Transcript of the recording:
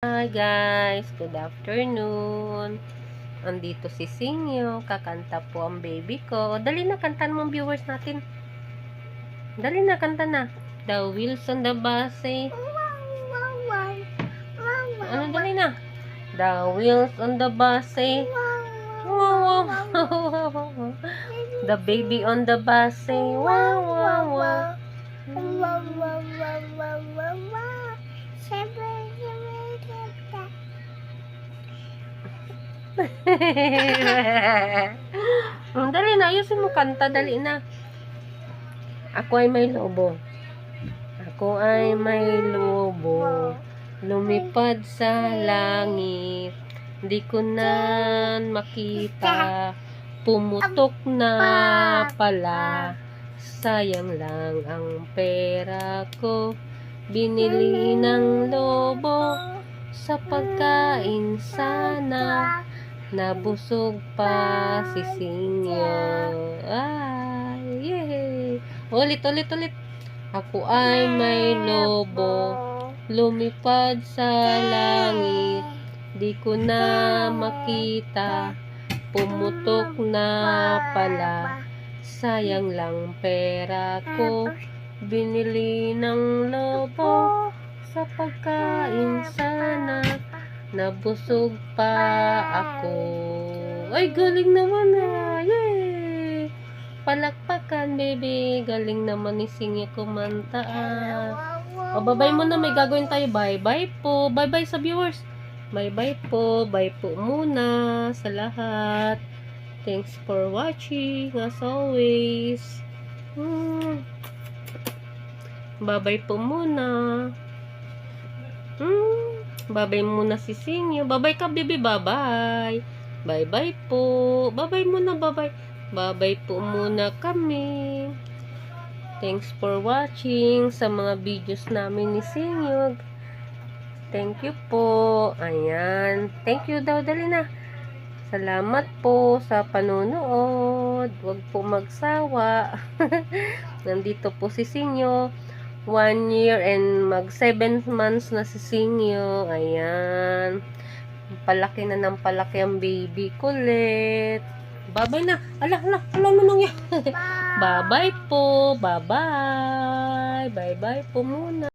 Hi guys, good afternoon. Andito si Sinyo, kakanta po ang baby ko. Dali na, kantan mo viewers natin. Dali na, kanta na. The wheels on the bus say, ano dali na? The wheels on the bus. The baby on the bus wow, wow, wow. dali na, ayusin mo kanta, dali na. Ako ay may lobo. Ako ay may lobo. Lumipad sa langit. Di ko na makita. Pumutok na pala. Sayang lang ang pera ko. Binili ng lobo sa pagkain sana. Nabusog pa si Sinyo. Ay, yay! Ulit, ulit, ulit. Ako ay may lobo. Lumipad sa langit. Di ko na makita. Pumutok na pala. Sayang lang pera ko. Binili ng lobo sa pagkain sana. Nabusog pa ako. Ay, galing naman ah. Yay! Palakpakan, baby. Galing naman ni Singy kumanta ah. O, bye-bye muna. May gagawin tayo. Bye-bye po. Bye-bye sa viewers. Bye-bye po. Bye po muna sa lahat. Thanks for watching as always. Hmm. Bye-bye po muna. Hmm. Bye-bye muna si Sinyo. Bye-bye ka, baby. Bye-bye. Bye-bye po. Bye-bye muna. Bye-bye. Bye-bye po muna kami. Thanks for watching sa mga videos namin ni Sinyo. Thank you po. Ayan. Thank you daw. Dali na. Salamat po sa panonood. Huwag po magsawa. Nandito po si Sinyo. One year and mag seven months na si Sinyo. Ayan. Palaki na ng palaki ang baby kulit. Babay na. Ala, ala, ala mo nang yan. Bye-bye po. Bye-bye. Bye-bye po muna.